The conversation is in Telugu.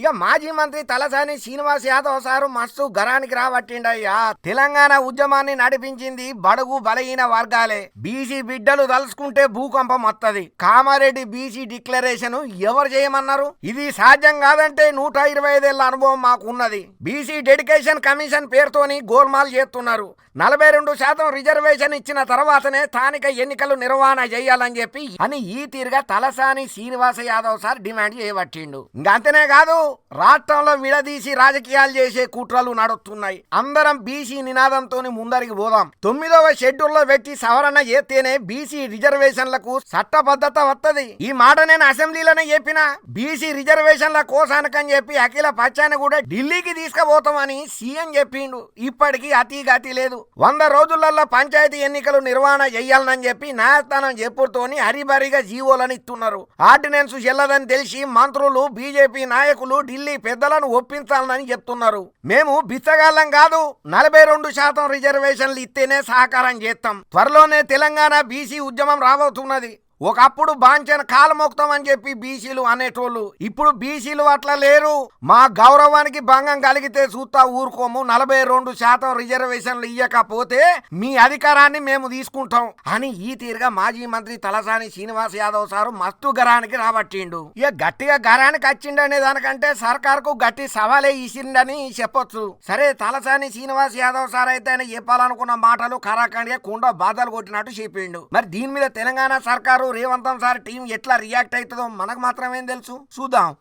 ఇక మాజీ మంత్రి తలసాని శ్రీనివాస్ యాదవ్ సారు మస్తు గరానికి రాబట్టిండయ్యా. తెలంగాణ ఉద్యమాన్ని నడిపించింది బడుగు బలహీన వర్గాలే. బీసీ బిడ్డలు తలుసుకుంటే భూకంపం వస్తుంది కామారెడ్డి బీసీ డిక్లరేషన్ ఎవరు చేయమన్నారు? ఇది సాధ్యం కాదంటే నూట ఇరవై ఐదేళ్ళ అనుభవం మాకు ఉన్నది బీసీ డెడికేషన్ కమిషన్ పేరుతోని గోల్మాల్ చేస్తున్నారు. నలభై రెండు శాతం రిజర్వేషన్ ఇచ్చిన తర్వాతనే స్థానిక ఎన్నికలు నిర్వహణ చేయాలని చెప్పి అని ఈ తీరుగా తలసాని శ్రీనివాస యాదవ్ సార్ డిమాండ్ చేయబట్టిండు. ఇంకా అంతేనే కాదు రాష్ట్రంలో విడదీసి రాజకీయాలు చేసే కుట్రలు నడుస్తున్నాయి. అందరం బీసీ నినాదంతో ముందరికి పోదాం. తొమ్మిదవ షెడ్యూల్లో పెట్టి సవరణ చేస్తేనే బీసీ రిజర్వేషన్లకు చట్టబద్ధత వత్తది. ఈ మాట నేను అసెంబ్లీలోనే చెప్పిన. బీసీ రిజర్వేషన్ల కోసానికని చెప్పి అఖిల పచ్చాని కూడా ఢిల్లీకి తీసుకుపోతామని సీఎం చెప్పిండు. ఇప్పటికీ అతి గతి లేదు. వంద రోజులలో పంచాయతీ ఎన్నికలు నిర్వహణ చెయ్యాలని చెప్పి న్యాయస్థానం చెప్పుతోని హరిబరిగా జీవోలను ఇస్తున్నారు ఆర్డినెన్స్ చెల్లదని తెలిసి మంత్రులు బీజేపీ నాయకులు ఢిల్లీ పెద్దలను ఒప్పించాలని చెప్తున్నారు. మేము బిచ్చగాళ్ళం కాదు నలభై రెండు శాతం రిజర్వేషన్లు ఇస్తేనే సహకారం చేస్తాం. త్వరలోనే తెలంగాణ బీసీ ఉద్యమం రాబోతున్నది. ఒకప్పుడు బాంచన కాలమొక్తం అని చెప్పి బీసీలు అనేటోళ్ళు. ఇప్పుడు బీసీలు అట్లా లేరు. మా గౌరవానికి భంగం కలిగితే చూస్తా ఊరుకోము. నలభై రెండు శాతం రిజర్వేషన్లు ఇయ్యకపోతే మీ అధికారాన్ని మేము తీసుకుంటాం అని ఈ తీరుగా మాజీ మంత్రి తలసాని శ్రీనివాస్ యాదవ్ సారు మస్తు గరానికి రాబట్టిండు. ఇక గట్టిగా గరానికి వచ్చిండనే దానికంటే సర్కార్కు గట్టి సవాలే ఇచ్చిండని చెప్పొచ్చు. సరే తలసాని శ్రీనివాస్ యాదవ్ సార్ అయితే ఆయన చెప్పాలనుకున్న మాటలు ఖరాఖండిగా కుండ బాధలు కొట్టినట్టు చెప్పిండు. మరి దీని మీద తెలంగాణ సర్కారు రేవంతం సార్ టీం ఎట్లా రియాక్ట్ అవుతుందో మనకు మాత్రమేం తెలుసు. చూద్దాం.